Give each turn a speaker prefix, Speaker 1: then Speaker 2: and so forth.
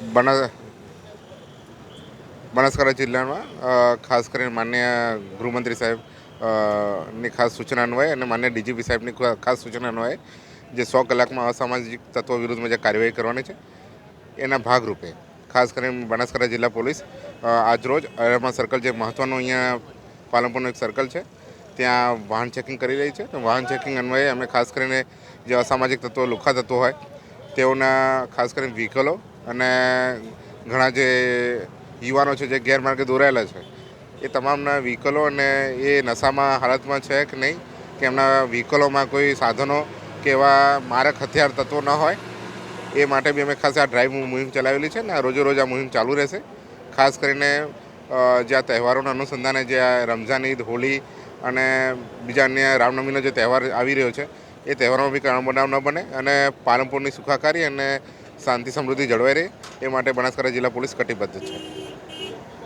Speaker 1: બના બનાસકાંઠા જિલ્લામાં ખાસ કરીને માન્ય ગૃહમંત્રી સાહેબની ખાસ સૂચના અન્વયે અને માન્ય ડીજીપી સાહેબની ખાસ સૂચના અન્વયે જે સો કલાકમાં અસામાજિક તત્વો વિરુદ્ધમાં જે કાર્યવાહી કરવાની છે, એના ભાગરૂપે, ખાસ કરીને બનાસકાંઠા જિલ્લા પોલીસ આજરોજ અરમા સર્કલ જે મહત્ત્વનું અહીંયા પાલનપુરનું એક સર્કલ છે, ત્યાં વાહન ચેકિંગ કરી રહી છે. વાહન ચેકિંગ અન્વયે અમે ખાસ કરીને જે અસામાજિક તત્વો લુખા તત્વો હોય તેઓના, ખાસ કરીને વ્હીકલો અને ઘણા જે યુવાનો છે જે ગેરમાર્ગે દોરાયેલા છે, એ તમામના વ્હીકલો અને એ નશામાં હાલતમાં છે કે નહીં કે એમના વ્હીકલોમાં કોઈ સાધનો કે એવા મારક હથિયાર તત્વો ન હોય, એ માટે બી અમે ખાસ આ ડ્રાઈવ મુહિમ ચલાવેલી છે ને રોજે રોજ આ મુહિમ ચાલુ રહેશે. ખાસ કરીને જે આ તહેવારોના અનુસંધાને જે આ રમઝાન, ઈદ હોળી અને બીજા અન્ય રામનવમીનો જે તહેવાર આવી રહ્યો છે એ તહેવારોમાં બી કારણ બનાવ ન બને અને પાલનપુરની સુખાકારી અને શાંતિ સમૃદ્ધિ જળવાઈ રહે એ માટે બનાસકાંઠા જિલ્લા પોલીસ કટિબદ્ધ છે.